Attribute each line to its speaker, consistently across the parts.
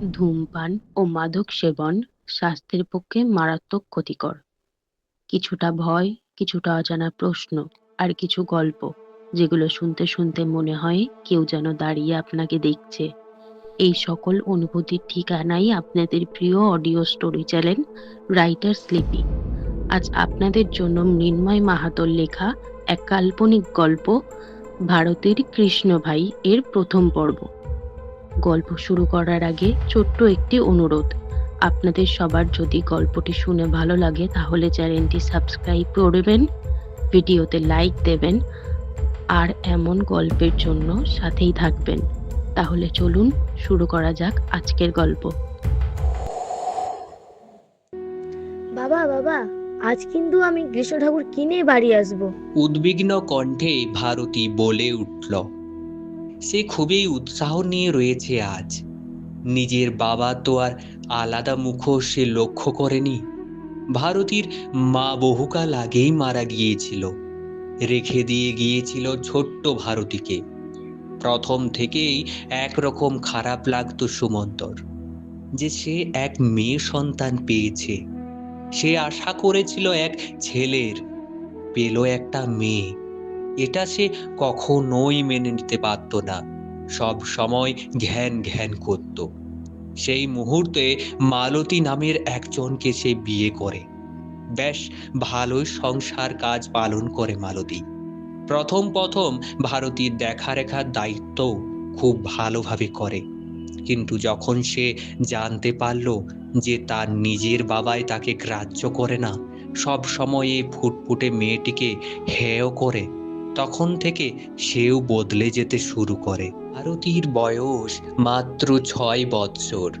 Speaker 1: ধূমপান ও মাদক সেবন স্বাস্থ্যের পক্ষে মারাত্মক ক্ষতিকর। কিছুটা ভয়, কিছুটা অজানা প্রশ্ন আর কিছু গল্প, যেগুলো শুনতে শুনতে মনে হয় কেউ যেন দাঁড়িয়ে আপনাকে দেখছে। এই সকল অনুভূতির ঠিকানাই আপনাদের প্রিয় audio story channel writer sleepy. আজ আপনাদের জন্য মৃন্ময় মাহাতোর লেখা এক কাল্পনিক গল্প, ভারতের কৃষ্ণ ভাই এর প্রথম পর্ব। গল্প শুরু করার আগে ছোট্ট একটি অনুরোধ। আপনাদের সবার যদি গল্পটি শুনে ভালো লাগে তাহলে চ্যানেলটি সাবস্ক্রাইব করবেন ভিডিওতে লাইক দেবেন আর এমন গল্পের জন্য সাথেই থাকবেন। তাহলে চলুন শুরু করা যাক আজকের গল্প।
Speaker 2: বাবা বাবা আজ কিন্তু আমি কৃষ্ণ ঠাকুর কিনে বাড়ি আসব।
Speaker 3: উদ্বিগ্ন কণ্ঠে ভারতী বলে উঠল। সে খুবই উৎসাহ নিয়ে রয়েছে আজ। নিজের বাবা তো আর আলাদা মুখোশ সে লক্ষ্য করেনি। ভারতীর মা বহুকাল আগেই মারা গিয়েছিল। রেখে দিয়ে গিয়েছিল ছোট্ট ভারতীকে। প্রথম থেকেই একরকম খারাপ লাগতো সুমন্তর যে সে এক মেয়ে সন্তান পেয়েছে। সে আশা করেছিল এক ছেলের। পেল একটা মেয়ে। এটা সে কখনোই মেনে নিতে পারত না। সব সময় ঘ্যান ঘ্যান করত। সেই মুহূর্তে মালতী নামের একজনকে সে বিয়ে করে। বেশ ভালোই সংসার কাজ পালন করে মালতী। প্রথম প্রথম ভারতীর দেখা রেখার দায়িত্ব খুব ভালোভাবে করে। কিন্তু যখন সে জানতে পারল যে তার নিজের বাবাই তাকে গ্রাহ্য করে না, সব সময়ে ফুটফুটে মেয়েটিকে হেয় করে তখন থেকে সেও বদলে যেতে শুরু করে। আরতির বয়স মাত্র ছয় বৎসর।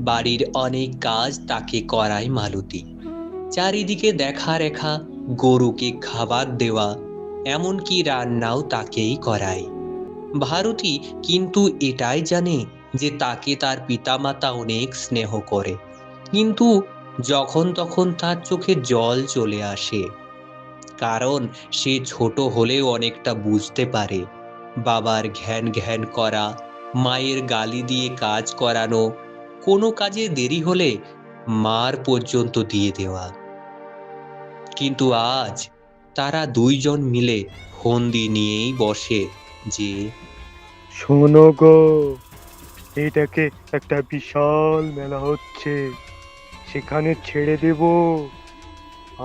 Speaker 3: বাড়ির অনেক কাজ তাকে করায় মালতী। চারিদিকে দেখা রেখা গরুকে খাবার দেওয়া, এমনকি রান্নাও তাকেই করায়। ভারতী কিন্তু এটাই জানে যে তাকে তার পিতামাতা অনেক স্নেহ করে। কিন্তু যখন তখন তার চোখে জল চলে আসে। কারণ সে ছোট হলেও অনেকটা বুঝতে পারে। বাবার ঘ্যান ঘ্যান করা, মায়ের গালি দিয়ে কাজ করানো, কোনো কাজে দেরি হলে মার পর্যন্ত দিয়ে দেওয়া। কিন্তু আজ তারা দুইজন মিলে ফন্দি নিয়েই বসে যে,
Speaker 4: শোনো গো, এটাকে একটা বিশাল মেলা হচ্ছে। সেখানে ছেড়ে দেব।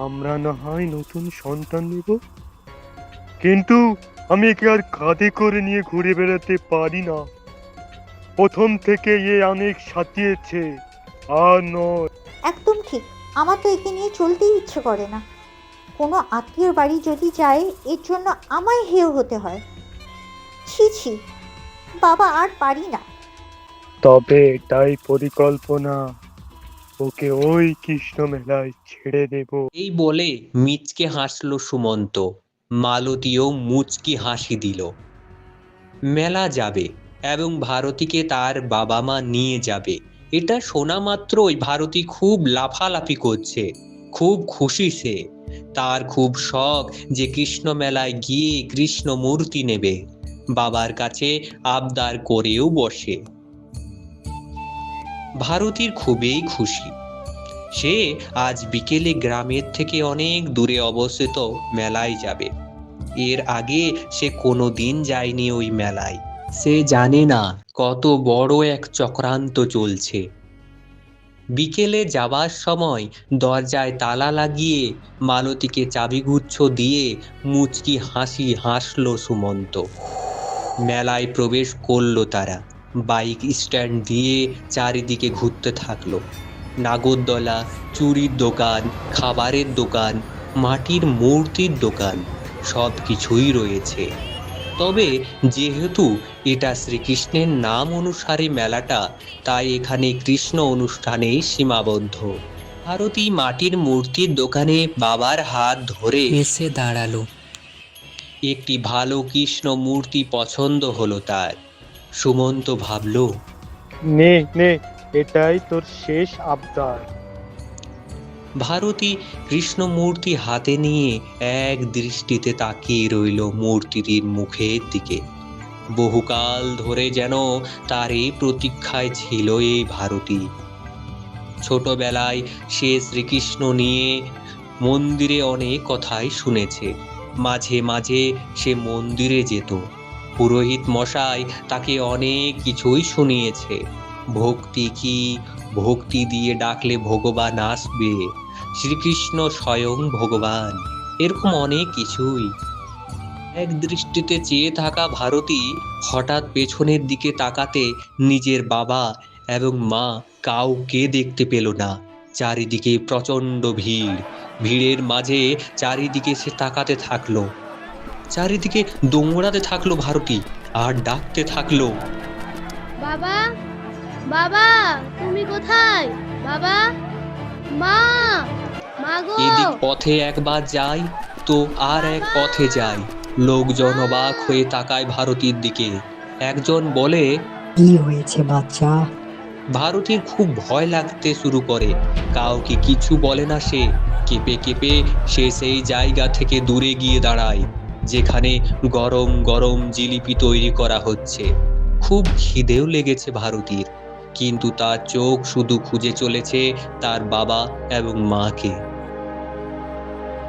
Speaker 4: আমরা না হয় নতুন সন্তান নেব? কিন্তু আমি একে আর কাঁধে করে নিয়ে ঘুরে বেড়াতে পারি না। প্রথম থেকে এ অনেক সাথিয়েছে আর নয়।
Speaker 5: একদম ঠিক আমার তো একে নিয়ে চলতেই ইচ্ছে করে না। কোনো আত্মীয়র বাড়ি যদি যায় এর জন্য আমায় হেয় হতে হয়। ছি ছি বাবা আর পারি না।
Speaker 4: তবে এটাই পরিকল্পনা। ওকে ওই কৃষ্ণ মেলায় ছেড়ে দেব।
Speaker 3: এই বলে মিচকে হাসলো সুমন্ত। মালতীও মুচকি হাসি দিল। মেলা যাবে এবং ভারতীকে তার বাবা মা নিয়ে যাবে। এটা শোনা মাত্রই ভারতী খুব লাফালাফি করছে, খুব খুশি সে। তার খুব শখ যে কৃষ্ণ মেলায় গিয়ে কৃষ্ণ মূর্তি নেবে। বাবার কাছে আবদার করেও বসে। ভারতীর খুবই খুশি। সে আজ বিকেলে গ্রামের থেকে অনেক দূরে অবস্থিত মেলায় যাবে। এর আগে সে কোনো দিন যায়নি ওই মেলায়। সে জানে না কত বড় এক চক্রান্ত চলছে। বিকেলে যাবার সময় দরজায় তালা লাগিয়ে মালতীকে চাবিগুচ্ছ দিয়ে মুচকি হাসি হাসলো সুমন্ত। মেলায় প্রবেশ করল তারা। বাইক স্ট্যান্ড দিয়ে চারিদিকে ঘুরতে থাকল। নাগরদোলা চুরির দোকান খাবারের দোকান মাটির মূর্তির দোকান সব কিছুই রয়েছে। তবে যেহেতু এটা শ্রীকৃষ্ণের নাম অনুসারে মেলাটা তাই এখানে কৃষ্ণ অনুষ্ঠানেই সীমাবদ্ধ। ভারতী মাটির মূর্তির দোকানে বাবার হাত ধরে এসে দাঁড়াল। একটি ভালো কৃষ্ণ মূর্তি পছন্দ হলো তার। সুমন্ত ভাবল
Speaker 4: নে নে এটাই তোর শেষ আবদার।
Speaker 3: ভারতী কৃষ্ণমূর্তি হাতে নিয়ে এক দৃষ্টিতে তাকিয়ে রইল মূর্তিটির মুখের দিকে। বহুকাল ধরে যেন তারই প্রতীক্ষায় ছিল এই ভারতী। ছোটবেলায় সে শ্রীকৃষ্ণ নিয়ে মন্দিরে অনেক কথাই শুনেছে। মাঝে মাঝে সে মন্দিরে যেত। পুরোহিত মশাই তাকে অনেক কিছুই শুনিয়েছে। ভক্তি কি? ভক্তি দিয়ে ডাকলে ভগবান আসবে। শ্রীকৃষ্ণ স্বয়ং ভগবান, এরকম অনেক কিছুই। এক দৃষ্টিতে চেয়ে থাকা ভারতী হঠাৎ পেছনের দিকে তাকাতে নিজের বাবা এবং মা কাউকে দেখতে পেল না। চারিদিকে প্রচণ্ড ভিড়। ভিড়ের মাঝে চারিদিকে সে তাকাতে থাকল। চারিদিকে দৌড়াতে থাকল ভারতী আর ডাকতে থাকল।
Speaker 2: বাবা বাবা তুমি কোথায়? বাবা মা মা গো।
Speaker 3: এদিক পথে একবার যায় তো আর এক পথে যায় লোকজন অবাক হয়ে তাকায় ভারতীর দিকে। একজন বলে
Speaker 6: কি হয়েছে বাচ্চা?
Speaker 3: ভারতীর খুব ভয় লাগতে শুরু করে। কাউকে কিছু বলে না সে। কেঁপে কেঁপে সে সেই জায়গা থেকে দূরে গিয়ে দাঁড়ায়। যেখানে গরম গরম জিলিপি তৈরি করা হচ্ছে। খুব খিদেও লেগেছে ভারতীর কিন্তু তার চোখ শুধু খুঁজে চলেছে তার বাবা এবং মাকে।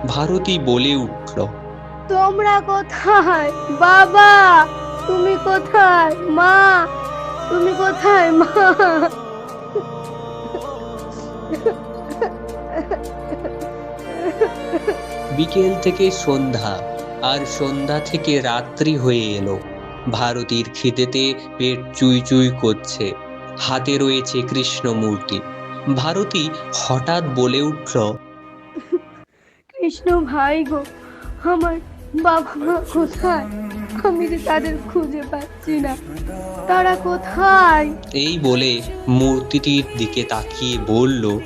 Speaker 3: ভারতী বলে উঠল
Speaker 2: তোমরা কোথায়? বাবা তুমি কোথায়? মা তুমি কোথায়? মা?
Speaker 3: বিকেল থেকে সন্ধ্যা। আর সন্ধ্যা থেকে রাত্রি হয়ে এলো। ভারতীর খিদেতে পেট চুই চুই করছে। হাতে রয়েছে কৃষ্ণ মূর্তি ভারতী হঠাৎ বলে উঠল
Speaker 2: কৃষ্ণ ভাই গো আমার বাবা মা কোথায়? আমি যে তাদের খুঁজে পাচ্ছি না। তারা কোথায়?
Speaker 3: এই বলে মূর্তিটির দিকে তাকিয়ে বলল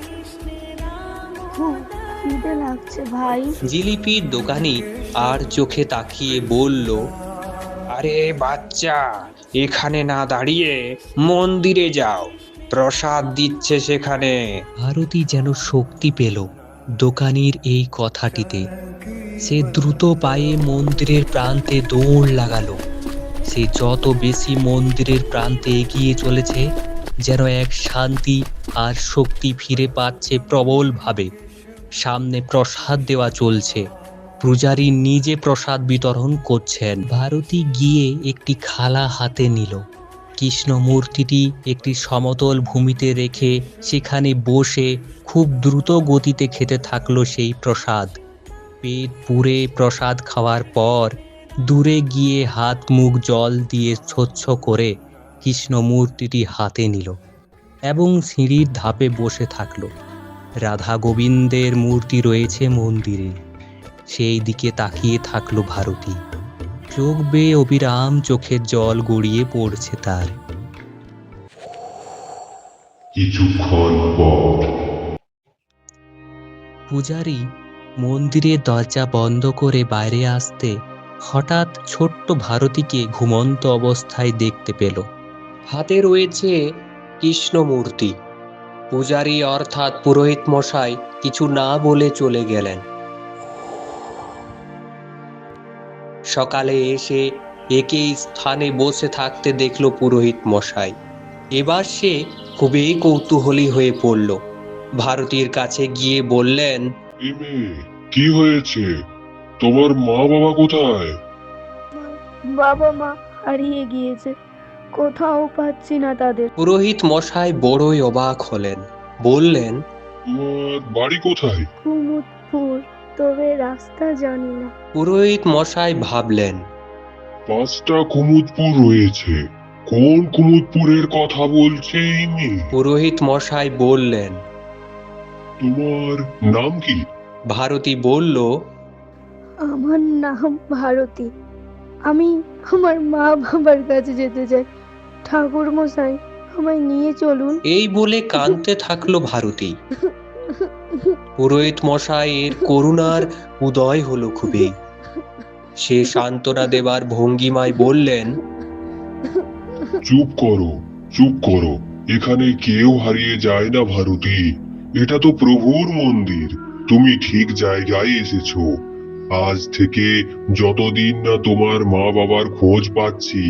Speaker 2: লাগছে ভাই?
Speaker 3: জিলিপির দোকানি আর চোখে তাকিয়ে বলল
Speaker 7: আরে বাচ্চা এখানে না দাঁড়িয়ে মন্দিরে যাও। প্রসাদ দিচ্ছে সেখানে।
Speaker 3: ভারতী যেন শক্তি পেল দোকানির এই কথাটিতে। সে দ্রুত পায়ে মন্দিরের প্রান্তে দৌড় লাগালো। সে যত বেশি মন্দিরের প্রান্তে এগিয়ে চলেছে যেন এক শান্তি আর শক্তি ফিরে পাচ্ছে প্রবলভাবে। সামনে প্রসাদ দেওয়া চলছে। পূজারী নিজে প্রসাদ বিতরণ করছেন। ভারতী গিয়ে একটি খালা হাতে নিল। কৃষ্ণ মূর্তিটি একটি সমতল ভূমিতে রেখে সেখানে বসে খুব দ্রুত গতিতে খেতে থাকল সেই প্রসাদ। পেট পুরে প্রসাদ খাওয়ার পর দূরে গিয়ে হাত মুখ জল দিয়ে স্বচ্ছ করে কৃষ্ণ মূর্তিটি হাতে নিল এবং সিঁড়ির ধাপে বসে থাকল। রাধা গোবিন্দের মূর্তি রয়েছে মন্দিরে। সেই দিকে তাকিয়ে থাকল ভারতী। চোখ বেয়ে অবিরাম চোখের জল গড়িয়ে পড়ছে তার।
Speaker 8: কিছুক্ষণ পর।
Speaker 3: পূজারী মন্দিরের দরজা বন্ধ করে বাইরে আসতে হঠাৎ ছোট্ট ভারতীকে ঘুমন্ত অবস্থায় দেখতে পেল। হাতে রয়েছে কৃষ্ণ মূর্তি পূজারী অর্থাৎ পুরোহিত মশাই কিছু না বলে চলে গেলেন। সকালে এসে একই স্থানে বসে থাকতে দেখল পুরোহিত মশাই। এবার সে খুবই কৌতূহলী হয়ে পড়ল। ভারতীর কাছে গিয়ে বললেন
Speaker 8: কি হয়েছে? তোমার মা বাবা কোথায়?
Speaker 2: বাবা মা হারিয়ে গিয়েছে। কোথাও পাচ্ছি না তাদের।
Speaker 3: পুরোহিত মশাই বড়ই অবাক হলেন। বললেন
Speaker 8: তোমার বাড়ি কোথায়?
Speaker 2: কুমুদপুর তবে রাস্তা জানি না।
Speaker 3: পুরোহিত মশাই ভাবলেন
Speaker 8: পাঁচটা কুমুদপুর রয়েছে। কোন কুমুদপুরের কথা বলছে ইমি
Speaker 3: পুরোহিত মশাই বললেন
Speaker 8: তোমার নাম কি?
Speaker 3: ভারতী বলল
Speaker 2: আমার নাম ভারতী। আমি আমার মা বাবার কাছে যেতে চাই। ঠাকুর মশাই আমায় নিয়ে চলুন।
Speaker 3: এই বলে কাঁদতে থাকল ভারতী। পুরোহিত মশাই এর করুণার উদয় হলো খুবই। সে সান্ত্বনা দেবার ভঙ্গিমায় বললেন
Speaker 8: চুপ করো চুপ করো। এখানে কেউ হারিয়ে যায় না ভারতী। এটা তো প্রভুর মন্দির। তুমি ঠিক জায়গায় এসেছ। আজ থেকে যতদিন না তোমার মা বাবার খোঁজ পাচ্ছি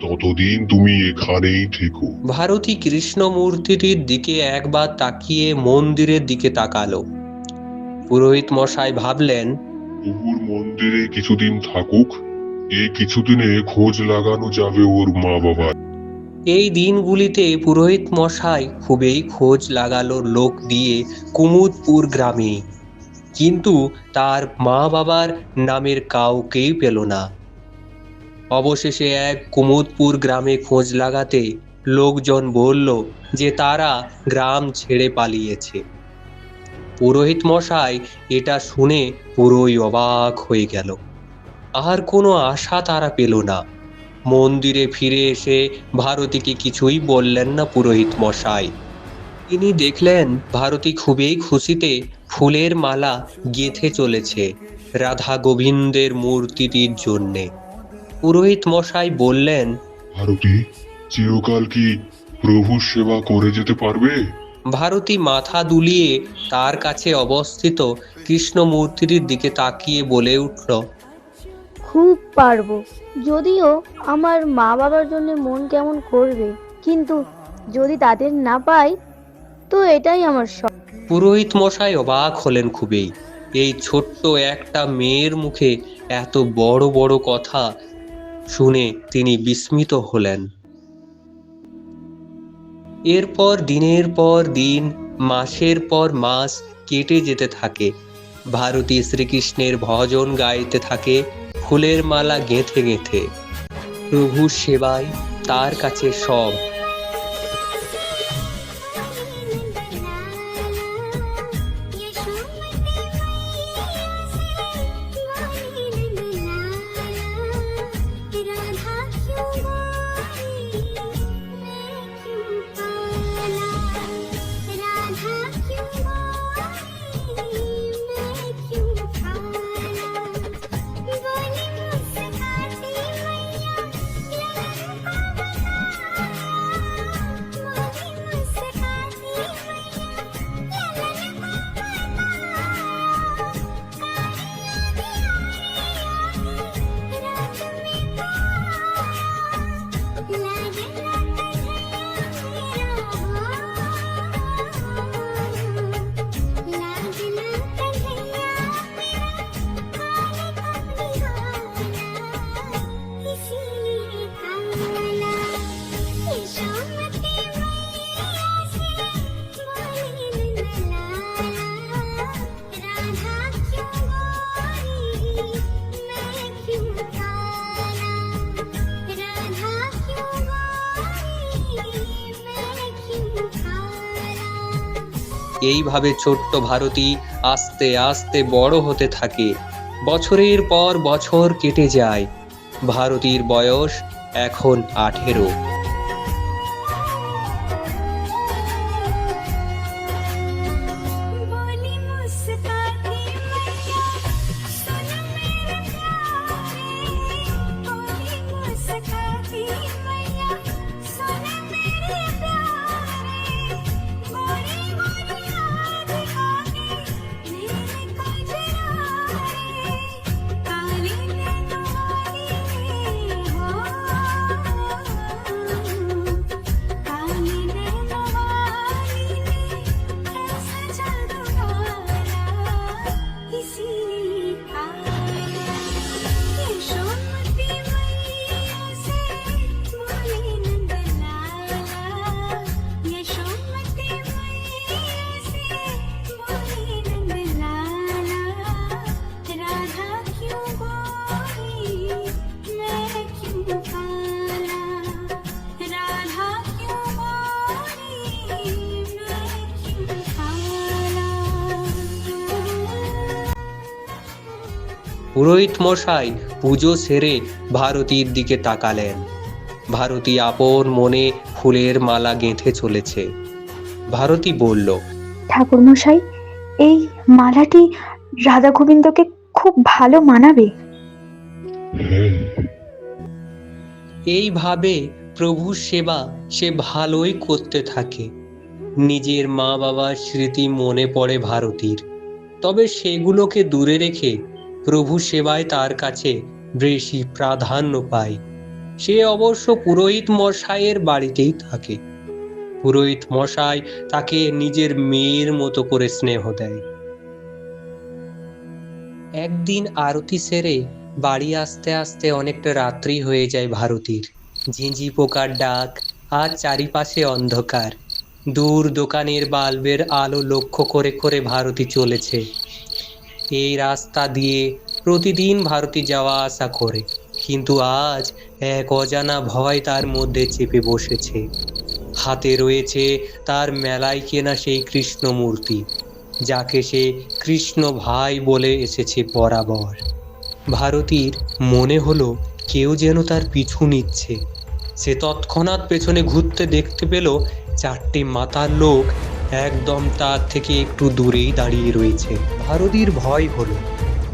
Speaker 8: ততদিন তুমি এখানেই থেকো।
Speaker 9: ভারতী কৃষ্ণ মূর্তিটির দিকে একবার তাকিয়ে মন্দিরের দিকে তাকালো। পুরোহিত মশাই ভাবলেন
Speaker 8: প্রভুর মন্দিরে কিছুদিন থাকুক এই কিছুদিনে খোঁজ লাগানো যাবে ওর মা বাবার
Speaker 9: এই দিনগুলিতে পুরোহিত মশাই খুবই খোঁজ লাগালো লোক দিয়ে কুমুদপুর গ্রামে। কিন্তু তার মা বাবার নামের কাউকেই পেল না। অবশেষে এক কুমুদপুর গ্রামে খোঁজ লাগাতে লোকজন বলল যে তারা গ্রাম ছেড়ে পালিয়েছে। পুরোহিত মশাই এটা শুনে পুরোই অবাক হয়ে গেল। আর কোনো আশা তারা পেল না। মন্দিরে ফিরে এসে ভারতীকে কিছুই বললেন না পুরোহিত মশাই। তিনি দেখলেন ভারতী খুবই খুশিতে ফুলের মালা গেঁথে চলেছে রাধা গোবিন্দের মূর্তিটির জন্যে। পুরোহিত মশাই বললেন
Speaker 8: ভারতী চিরকাল কি প্রভুর সেবা করে যেতে পারবে?
Speaker 9: ভারতী মাথা দুলিয়ে তার কাছে অবস্থিত কৃষ্ণ মূর্তিটির দিকে তাকিয়ে বলে উঠল
Speaker 2: খুব পারব যদিও আমার মা বাবার জন্য মন কেমন করবে কিন্তু যদি তাদের না পাই তো এটাই আমার সব
Speaker 9: পুরোহিত মশাই অবাক হলেন খুবই। এই ছোট্ট একটা মেয়ের মুখে এত বড় বড় কথা শুনে তিনি বিস্মিত হলেন। এরপর দিনের পর দিন, মাসের পর মাস কেটে যেতে থাকে। ভারতী শ্রীকৃষ্ণের ভজন গাইতে থাকে, ফুলের মালা গেঁথে গেঁথে। প্রভুর সেবায় তার কাছে সব এইভাবে ছোট্ট ভারতী আস্তে আস্তে বড় হতে থাকে। বছরের পর বছর কেটে যায়। ভারতীর বয়স এখন আঠেরো। পুরোহিত মশাই পুজো সেরে ভারতীর দিকে তাকালেন। ভারতী আপন মনে ফুলের মালা গেঁথে চলেছে। ভারতী বলল
Speaker 10: ঠাকুরমশাই এই মালাটি রাধা গোবিন্দকে খুব ভালো মানাবে।
Speaker 9: এইভাবে প্রভুর সেবা সে ভালোই করতে থাকে। নিজের মা বাবার স্মৃতি মনে পড়ে ভারতীর। তবে সেগুলোকে দূরে রেখে প্রভু সেবায় তার কাছে বেশি প্রাধান্য পায়।
Speaker 3: সে অবশ্য পুরোহিত মশাইয়ের বাড়িতেই থাকে। পুরোহিত মশাই তাকে নিজের মেয়ের মতো করে স্নেহ দেয়। একদিন আরতি সেরে বাড়ি আসতে আসতে অনেকটা রাত্রি হয়ে যায় ভারতীর। ঝিঁঝি পোকার ডাক আর চারিপাশে অন্ধকার। দূর দোকানের বাল্বের আলো লক্ষ্য করে করে ভারতী চলেছে। এই রাস্তা দিয়ে প্রতিদিন ভারতী যাওয়া আসা করে। কিন্তু আজ এক অজানা ভয় তার মধ্যে চেপে বসেছে। হাতে রয়েছে তার মেলায় কেনা সেই কৃষ্ণ মূর্তি, যাকে সে কৃষ্ণ ভাই বলে এসেছে বরাবর ভারতীর মনে হলো কেউ যেন তার পিছু নিচ্ছে। সে তৎক্ষণাৎ পেছনে ঘুরতে দেখতে পেল চারটি মাতার লোক একদম তার থেকে একটু দূরেই দাঁড়িয়ে রয়েছে। ভারতীর ভয় হলো।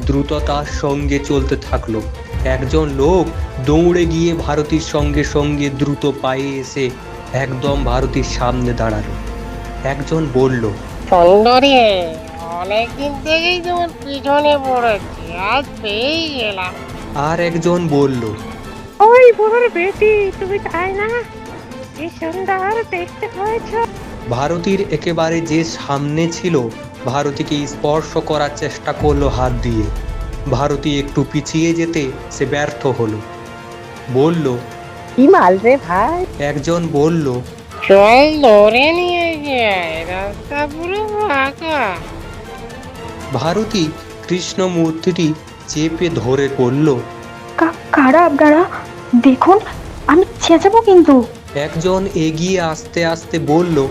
Speaker 3: দ্রুততার সঙ্গে চলতে থাকল। একজন লোক দৌড়ে গিয়ে ভারতীর সঙ্গে সঙ্গে দ্রুত পায়ে এসে একদম ভারতীর সামনে দাঁড়াল। একজন বলল
Speaker 11: সুন্দরী অনেকদিন থেকেই তোমার পিছনে পড়েছি আজ পেয়েই গেলাম।
Speaker 3: আর একজন বলল
Speaker 11: ওই বুড়োর বেটি তুমি তাই না? কি সুন্দর দেখতে হয়েছ?
Speaker 3: ভারতীর একেবারে যে সামনে ছিল ভারতীকে স্পর্শ করার চেষ্টা করল হাত দিয়ে। ভারতী একটু পিছিয়ে যেতে সে ব্যর্থ হলো। বলল
Speaker 11: কি মাল রে ভাই।
Speaker 3: একজন বলল
Speaker 11: চল ধরে নিয়ে যাই রাস্তা পুরো ফাঁকা।
Speaker 3: ভারতী কৃষ্ণ মূর্তিটি চেপে ধরে পড়ল
Speaker 10: কা- কারা আপনারা? দেখুন আমি চেঁচাবো কিন্তু।
Speaker 3: একজন এগিয়ে আসতে আসতে বলল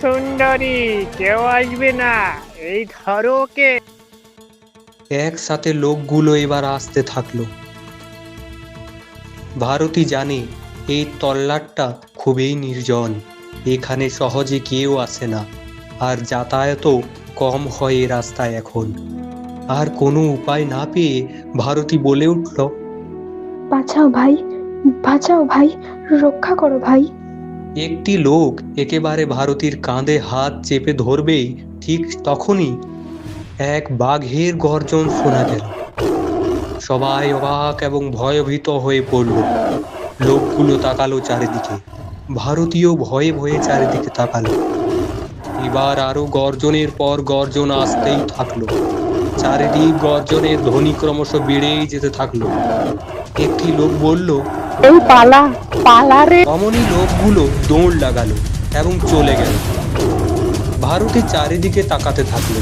Speaker 11: সুন্দরী কেউ আসবে না। এই ধরো ওকে।
Speaker 3: একসাথে লোকগুলো এবার আসতে থাকল। ভারতী জানে এই তল্লাটটা খুবই নির্জন। এখানে সহজে কেউ আসে না আর যাতায়াতও কম হয় এই রাস্তায় এখন। আর কোনো উপায় না পেয়ে ভারতী বলে উঠল
Speaker 10: বাঁচাও ভাই বাঁচাও ভাই রক্ষা করো ভাই।
Speaker 3: একটি লোক একেবারে ভারতীর কাঁধে হাত চেপে ধরবেই, ঠিক তখনই এক বাঘের গর্জন শোনা গেল। সবাই অবাক এবং ভয়ভীত হয়ে পড়ল। লোকগুলো তাকালো চারিদিকে। ভারতীয় ভয়ে ভয়ে চারিদিকে তাকালো। এবার আরও গর্জনের পর গর্জন আসতেই থাকল। চারিদিক গর্জনের ধ্বনি ক্রমশ বেড়েই যেতে থাকল। একটি লোক বলল
Speaker 11: এই পালা পালা রে।
Speaker 3: অমনি লোকগুলো দৌড় লাগালো এবং চলে গেল। ভারতী চারিদিকে তাকাতে থাকল।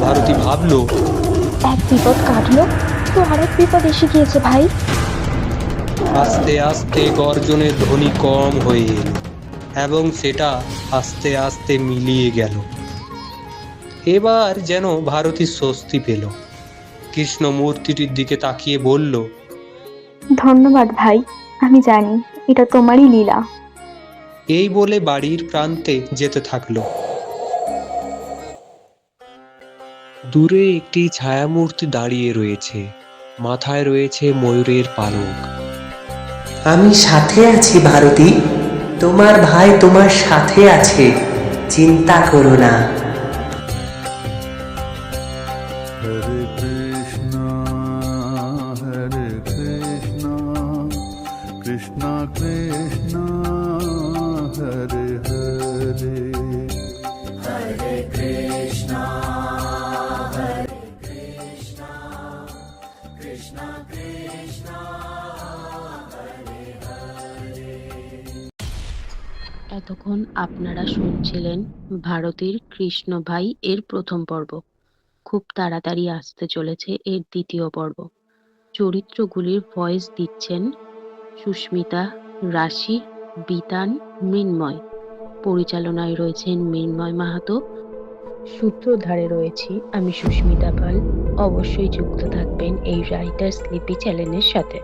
Speaker 3: ভারতী ভাবলো
Speaker 10: এক বিপদ কাটলো তো আরেক বিপদ এসে গিয়েছে ভাই।
Speaker 3: আস্তে আস্তে গর্জনের ধ্বনি কম হয়ে এলো এবং সেটা আস্তে আস্তে মিলিয়ে গেল। এবার যেন ভারতী স্বস্তি পেল। কৃষ্ণ মূর্তিটির দিকে তাকিয়ে বলল
Speaker 10: ধন্যবাদ ভাই আমি জানি এটা তোমারই লীলা।
Speaker 3: এই বলে বাড়ির প্রান্তে যেতে থাকল। দূরে একটি ছায়ামূর্তি দাঁড়িয়ে রয়েছে মাথায় রয়েছে ময়ূরের পালক।
Speaker 12: আমি সাথে আছি ভারতী তোমার ভাই তোমার সাথে আছে চিন্তা করো না।
Speaker 1: এতক্ষণ আপনারা শুনছিলেন ভারতীর কৃষ্ণ ভাই এর প্রথম পর্ব? খুব তাড়াতাড়ি আসতে চলেছে এর দ্বিতীয় পর্ব। চরিত্রগুলির ভয়েস দিচ্ছেন সুস্মিতা, রাশি, বিতান, মৃন্ময়। পরিচালনায় রয়েছেন মৃন্ময় মাহাতো। সূত্রধারে রয়েছি আমি সুস্মিতা পাল। অবশ্যই যুক্ত থাকবেন এই রাইটার স্লিপি চ্যানেলের সাথে।